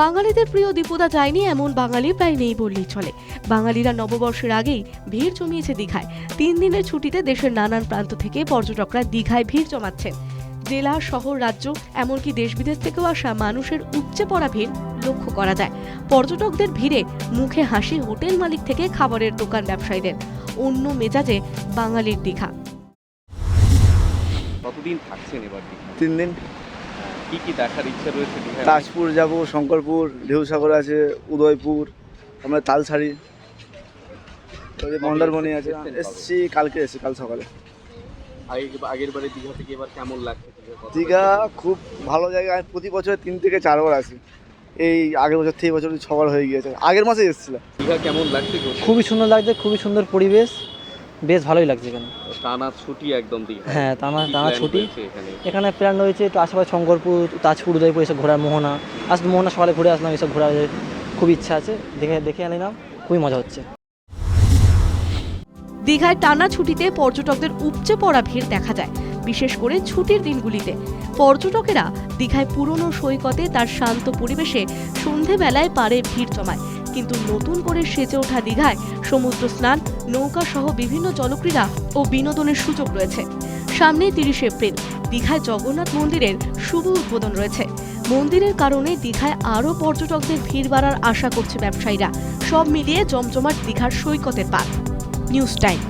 বাঙালিদের প্রিয় দীপুদা যায়নি এমন বাঙালি প্রায় নেই বললেই চলে। বাঙালিরা নববর্ষের আগেই ভিড় জমিয়েছে দীঘায়। তিন দিনের ছুটিতে দেশের নানান প্রান্ত থেকে পর্যটকরা দীঘায় ভিড় জমাচ্ছেন। জেলা শহর রাজ্য এমনকি দেশ বিদেশ থেকেও আসা মানুষের উপচে পড়া ভিড় লক্ষ্য করা যায়। পর্যটকদের ভিড়ে মুখে হাসি হোটেল মালিক থেকে খাবারের দোকান ব্যবসায়ীদের। অন্য মেজাজে বাঙালির দীঘা। কতদিন থাকছেন এবার তিন দিন। কি কি দেখার ইচ্ছা রয়েছে দীঘায় তাজপুর যাব শঙ্করপুর ঢেউসাগর আছে উদয়পুর আমরা তালসারি মন্দারমণি আছে? এসছি কালকে এসছি কাল সকালে। আগে- আগের বারে দীঘা থেকে এবার কেমন লাগছে দীঘা? খুব ভালো জায়গা আমি প্রতি বছর তিন থেকে চারবার আসি। এই আগের বছর থেকে বছর ছবার হয়ে গিয়েছে। আগের মাসে এসেছিলাম। দীঘা কেমন লাগছে? খুবই সুন্দর লাগছে খুবই সুন্দর পরিবেশ। বেশ ভালোই লাগছে এখানে। টানা ছুটি একদম হ্যাঁ টানা টানা ছুটি। এখানে? এখানে প্ল্যান রয়েছে একটু আশেপাশে শঙ্করপুর তাজপুর উদয়পুর এসব ঘোরার মোহনা। আজ মোহনা সকালে ঘুরে আসলাম এসব ঘোরার খুব ইচ্ছা আছে। দেখে দেখে আনিলাম খুবই মজা হচ্ছে। দীঘায় টানা ছুটিতে পর্যটকদের উপচে পড়া ভিড় দেখা যায় বিশেষ করে ছুটির দিনগুলিতে। পর্যটকেরা দীঘায় পুরনো সৈকতে তার শান্ত পরিবেশে সন্ধেবেলায় পারে ভিড় জমায়। কিন্তু নতুন করে সেজে ওঠা দীঘায় সমুদ্র স্নান, নৌকা সহ বিভিন্ন জলক্রীড়া ও বিনোদনের সুযোগ রয়েছে। সামনে তিরিশ এপ্রিল, দীঘায় জগন্নাথ মন্দিরের শুভ উদ্বোধন রয়েছে। মন্দিরের কারণে দীঘায় আরও পর্যটকদের ভিড় বাড়ার আশা করছে ব্যবসায়ীরা। সব মিলিয়ে জমজমাট দীঘার সৈকতের পার নিউজ টাইম।